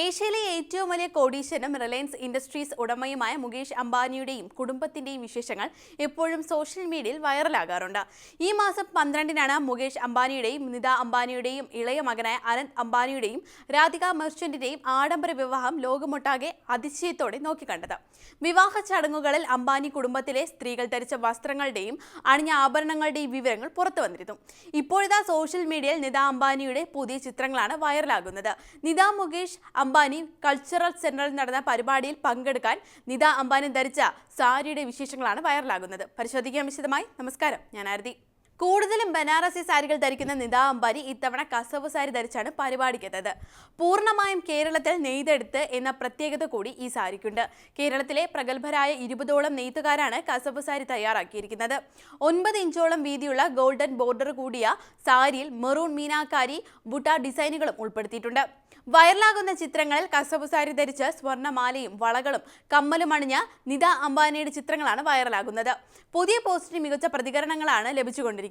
ഏഷ്യയിലെ ഏറ്റവും വലിയ കോടീശ്വരനും റിലയൻസ് ഇൻഡസ്ട്രീസ് ഉടമയുമായ മുകേഷ് അംബാനിയുടെയും കുടുംബത്തിന്റെയും വിശേഷങ്ങൾ എപ്പോഴും സോഷ്യൽ മീഡിയയിൽ വൈറലാകാറുണ്ട്. ഈ മാസം പന്ത്രണ്ടിനാണ് മുകേഷ് അംബാനിയുടെയും നിത അംബാനിയുടെയും ഇളയ മകനായ അനന്ത് അംബാനിയുടെയും രാധിക മെർച്ചന്റിന്റെയും ആഡംബര വിവാഹം ലോകമൊട്ടാകെ അതിശയത്തോടെ നോക്കിക്കണ്ടത്. വിവാഹ ചടങ്ങുകളിൽ അംബാനി കുടുംബത്തിലെ സ്ത്രീകൾ ധരിച്ച വസ്ത്രങ്ങളുടെയും അണിഞ്ഞ ആഭരണങ്ങളുടെയും വിവരങ്ങൾ പുറത്തു വന്നിരുന്നു. ഇപ്പോഴിതാ സോഷ്യൽ മീഡിയയിൽ നിത അംബാനിയുടെ പുതിയ ചിത്രങ്ങളാണ് വൈറലാകുന്നത്. നിത മുകേഷ് അംബാനി കൾച്ചറൽ സെന്ററിൽ നടന്ന പരിപാടിയിൽ പങ്കെടുക്കാൻ നിത അംബാനി ധരിച്ച സാരിയുടെ വിശേഷങ്ങളാണ് വൈറലാകുന്നത് പരിശോധിക്കാൻ വിശദമായി നമസ്കാരം. ഞാൻ ആരതി. കൂടുതലും ബനാറസി സാരികൾ ധരിക്കുന്ന നിത അംബാരി ഇത്തവണ കസവ് സാരി ധരിച്ചാണ് പരിപാടിക്കെത്തത് പൂർണമായും കേരളത്തിൽ നെയ്തെടുത്ത് എന്ന പ്രത്യേകത കൂടി ഈ സാരിക്കുണ്ട്. കേരളത്തിലെ പ്രഗത്ഭരായ ഇരുപതോളം നെയ്ത്തുകാരാണ് കസവ് സാരി തയ്യാറാക്കിയിരിക്കുന്നത്. ഒൻപത് ഇഞ്ചോളം വീതിയുള്ള ഗോൾഡൻ ബോർഡർ കൂടിയ സാരിയിൽ മെറൂൺ മീനാക്കാരി ബുട്ട ഡിസൈനുകളും ഉൾപ്പെടുത്തിയിട്ടുണ്ട്. വൈറലാകുന്ന ചിത്രങ്ങളിൽ കസവ് സാരി ധരിച്ച് സ്വർണമാലയും വളകളും കമ്മലും അണിഞ്ഞ നിത അംബാനിയുടെ ചിത്രങ്ങളാണ് വൈറലാകുന്നത്. പുതിയ പോസ്റ്റിന് മികച്ച പ്രതികരണങ്ങളാണ് ലഭിച്ചുകൊണ്ടിരിക്കുന്നത്.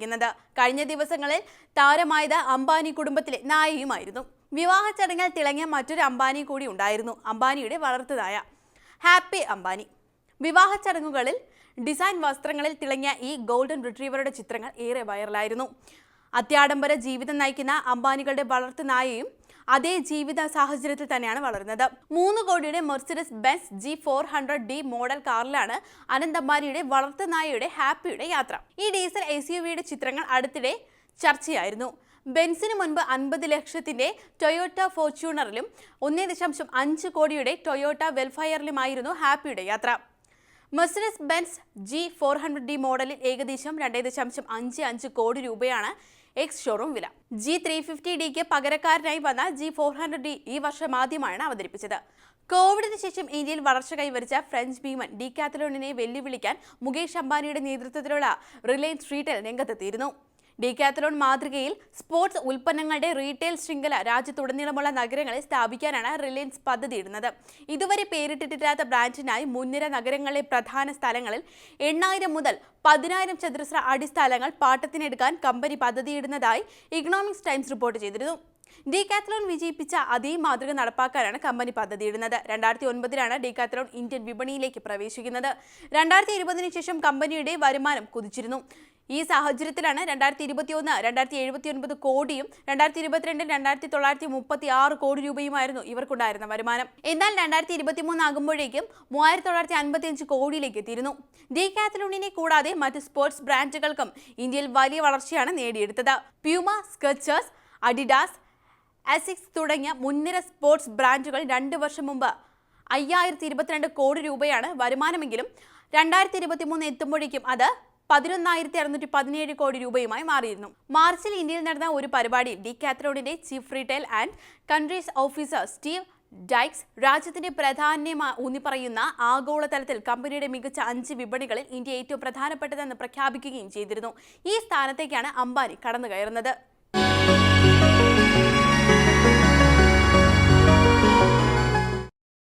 കഴിഞ്ഞ ദിവസങ്ങളിൽ താരമായത് അംബാനി കുടുംബത്തിലെ നായികയുമായിരുന്നു വിവാഹ ചടങ്ങിൽ തിളങ്ങിയ മറ്റൊരു അംബാനി കൂടി ഉണ്ടായിരുന്നു അംബാനിയുടെ വളർത്തുനായ ഹാപ്പി അംബാനി. വിവാഹ ചടങ്ങുകളിൽ ഡിസൈൻ വസ്ത്രങ്ങളിൽ തിളങ്ങിയ ഈ ഗോൾഡൻ റിട്രീവറുടെ ചിത്രങ്ങൾ ഏറെ വൈറലായിരുന്നു. അത്യാഡംബര ജീവിതം നയിക്കുന്ന അംബാനികളുടെ വളർത്തുനായയും അതേ ജീവിത സാഹചര്യത്തിൽ തന്നെയാണ് വളരുന്നത്. മൂന്ന് കോടിയുടെ Mercedes Benz G four hundred D model കാറിലാണ് അനന്തമാരിയുടെ വളർത്തുനായയുടെ ഹാപ്പിയുടെ യാത്ര. ഈ ഡീസൽ എസ് യു വിയുടെ ചിത്രങ്ങൾ അടുത്തിടെ ചർച്ചയായിരുന്നു. ബെൻസിന് മുൻപ് അൻപത് ലക്ഷത്തിന്റെ ടൊയോട്ട ഫോർച്യൂണറിലും ഒന്നേ ദശാംശം അഞ്ച് കോടിയുടെ ടൊയോട്ട വെൽഫയറിലുമായിരുന്നു ഹാപ്പിയുടെ യാത്ര. Mercedes Benz G four hundred D മോഡലിൽ ഏകദേശം രണ്ടേ ദശാംശം അഞ്ച് അഞ്ച് കോടി രൂപയാണ് എക്സ് ഷോറൂം വില. ജി ത്രീ ഫിഫ്റ്റി ഡിക്ക് പകരക്കാരനായി വന്ന ജി ഫോർ ഹൺഡ്രഡ് ഡി ഈ വർഷം ആദ്യമായാണ് അവതരിപ്പിച്ചത്. കോവിഡിന് ശേഷം ഇന്ത്യയിൽ വളർച്ച കൈവരിച്ച ഫ്രഞ്ച് ഭീമൻ ഡി കാത്തലോണിനെ വെല്ലുവിളിക്കാൻ മുകേഷ് അംബാനിയുടെ നേതൃത്വത്തിലുള്ള റിലയൻസ് റീറ്റെയിൽ രംഗത്തെത്തിയിരുന്നു. ഡിക്കാത്തലോൺ മാതൃകയിൽ സ്പോർട്സ് ഉൽപ്പന്നങ്ങളുടെ റീറ്റെയിൽ ശൃംഖല രാജ്യത്തുടനീളമുള്ള നഗരങ്ങളിൽ സ്ഥാപിക്കാനാണ് റിലയൻസ് പദ്ധതിയിടുന്നത്. ഇതുവരെ പേരിട്ടിട്ടില്ലാത്ത ബ്രാൻഡിനായി മുൻനിര നഗരങ്ങളിലെ പ്രധാന സ്ഥലങ്ങളിൽ എണ്ണായിരം മുതൽ പതിനായിരം ചതുരശ്ര അടിസ്ഥലങ്ങൾ പാട്ടത്തിനെടുക്കാൻ കമ്പനി പദ്ധതിയിടുന്നതായി ഇക്കണോമിക്സ് ടൈംസ് റിപ്പോർട്ട് ചെയ്തിരുന്നു. ഡീകാത്തലോൺ വിജയിപ്പിച്ച അതേ മാതൃക നടപ്പാക്കാനാണ് കമ്പനി പദ്ധതിയിടുന്നത്. രണ്ടായിരത്തി ഒൻപതിലാണ് ഡീകാത്തലോൺ ഇന്ത്യൻ വിപണിയിലേക്ക് പ്രവേശിക്കുന്നത്. രണ്ടായിരത്തി ഇരുപതിനു ശേഷം കമ്പനിയുടെ വരുമാനം കുതിച്ചിരുന്നു. ഈ സാഹചര്യത്തിലാണ് രണ്ടായിരത്തി ഇരുപത്തി ഒന്ന് രണ്ടായിരത്തി എഴുപത്തി ഒൻപത് കോടിയും രണ്ടായിരത്തി ഇരുപത്തിരണ്ടിൽ രണ്ടായിരത്തി തൊള്ളായിരത്തി മുപ്പത്തി ആറ് കോടി രൂപയുമായിരുന്നു ഇവർക്കുണ്ടായിരുന്ന വരുമാനം. എന്നാൽ രണ്ടായിരത്തി ഇരുപത്തി മൂന്ന് ആകുമ്പോഴേക്കും മൂവായിരത്തി തൊള്ളായിരത്തി അൻപത്തി അഞ്ച് കോടിയിലേക്ക് എത്തിയിരുന്നു. ഡി കാത്തലൂണിനെ കൂടാതെ മറ്റ് സ്പോർട്സ് ബ്രാൻഡുകൾക്കും ഇന്ത്യയിൽ വലിയ വളർച്ചയാണ് നേടിയെടുത്തത്. പ്യൂമ സ്കച്ചേഴ്സ് അഡിഡാസ് അസിക്സ് തുടങ്ങിയ മുൻനിര സ്പോർട്സ് ബ്രാൻഡുകൾ രണ്ട് വർഷം മുമ്പ് അയ്യായിരത്തി ഇരുപത്തിരണ്ട് കോടി രൂപയാണ് വരുമാനമെങ്കിലും രണ്ടായിരത്തി ഇരുപത്തി മൂന്ന് എത്തുമ്പോഴേക്കും അത് പതിനൊന്നായിരത്തി അറുന്നൂറ്റി പതിനേഴ് കോടി രൂപയുമായി മാറിയിരുന്നു. മാർച്ചിൽ ഇന്ത്യയിൽ നടന്ന ഒരു പരിപാടിയിൽ ഡി കാത്രോണിന്റെ chief retail and countries officer Steve Dykes രാജ്യത്തിന്റെ പ്രാധാന്യം ഊന്നിപ്പറയുന്ന ആഗോളതലത്തിൽ കമ്പനിയുടെ മികച്ച അഞ്ച് വിപണികളിൽ ഇന്ത്യ ഏറ്റവും പ്രധാനപ്പെട്ടതെന്ന് പ്രഖ്യാപിക്കുകയും ചെയ്തിരുന്നു. ഈ സ്ഥാനത്തേക്കാണ് അംബാനി കടന്നു കയറുന്നത്